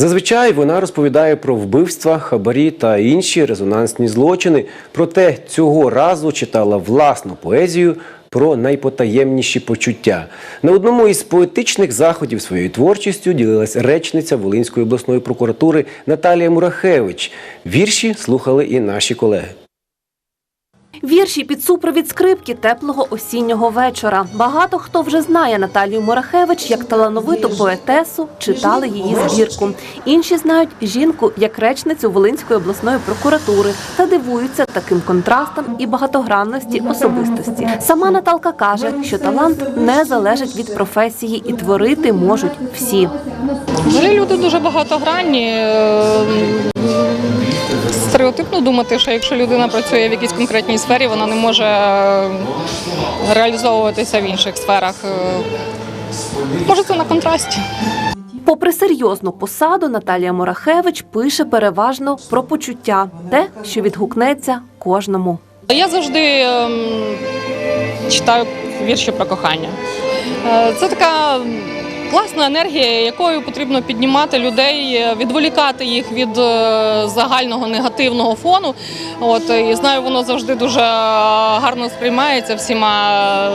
Зазвичай вона розповідає про вбивства, хабарі та інші резонансні злочини. Проте цього разу читала власну поезію про найпотаємніші почуття. На одному із поетичних заходів своєю творчістю ділилась речниця Волинської обласної прокуратури Наталія Мурахевич. Вірші слухали і наші колеги. Вірші під супровід скрипки теплого осіннього вечора. Багато хто вже знає Наталію Мурахевич як талановиту поетесу, читали її збірку. Інші знають жінку як речницю Волинської обласної прокуратури та дивуються таким контрастам і багатогранності особистості. Сама Наталка каже, що талант не залежить від професії і творити можуть всі. Люди дуже багатогранні. Стереотипно думати, що якщо людина працює в якійсь конкретній сфері, вона не може е, реалізовуватися в інших сферах. Е, Може, це на контрасті. Попри серйозну посаду, Наталія Мурахевич пише переважно про почуття, те, що відгукнеться кожному. Я завжди ем, читаю вірші про кохання. Е, Це така класна енергія, якою потрібно піднімати людей, е, відволікати їх від е, загального негативного фону. От і знаю, воно завжди дуже гарно сприймається всіма.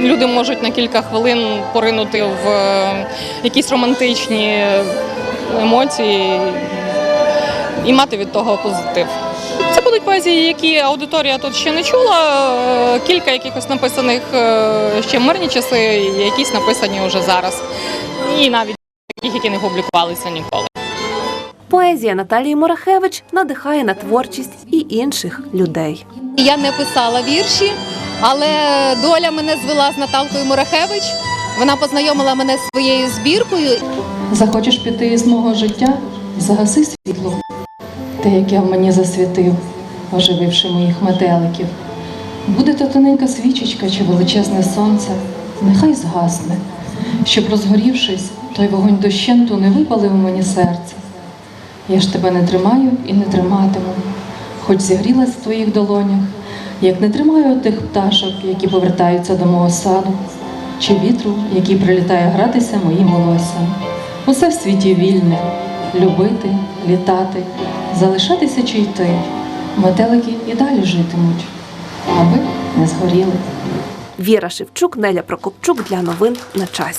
Люди можуть на кілька хвилин поринути в е, якісь романтичні емоції і мати від того позитив. Будуть поезії, які аудиторія тут ще не чула. е, Кілька якихось написаних е, ще в мирні часи, якісь написані вже зараз. І навіть таких, які не публікувалися ніколи. Поезія Наталії Мурахевич надихає на творчість і інших людей. Я не писала вірші, але доля мене звела з Наталкою Мурахевич. Вона познайомила мене з своєю збіркою. Захочеш піти із мого життя, загаси світло, те, яке в мені засвітив, ожививши моїх метеликів. Буде то тоненька свічечка чи величезне сонце, нехай згасне, щоб, розгорівшись, той вогонь дощенту не випалив мені серце. Я ж тебе не тримаю і не триматиму, хоч зігрілась в твоїх долонях, як не тримаю тих пташок, які повертаються до мого саду, чи вітру, який прилітає гратися моїм волоссям. Усе в світі вільне любити, літати, залишатися чи йти. Метелики і далі житимуть, аби не згоріли. Віра Шевчук, Неля Прокопчук для новин на часі.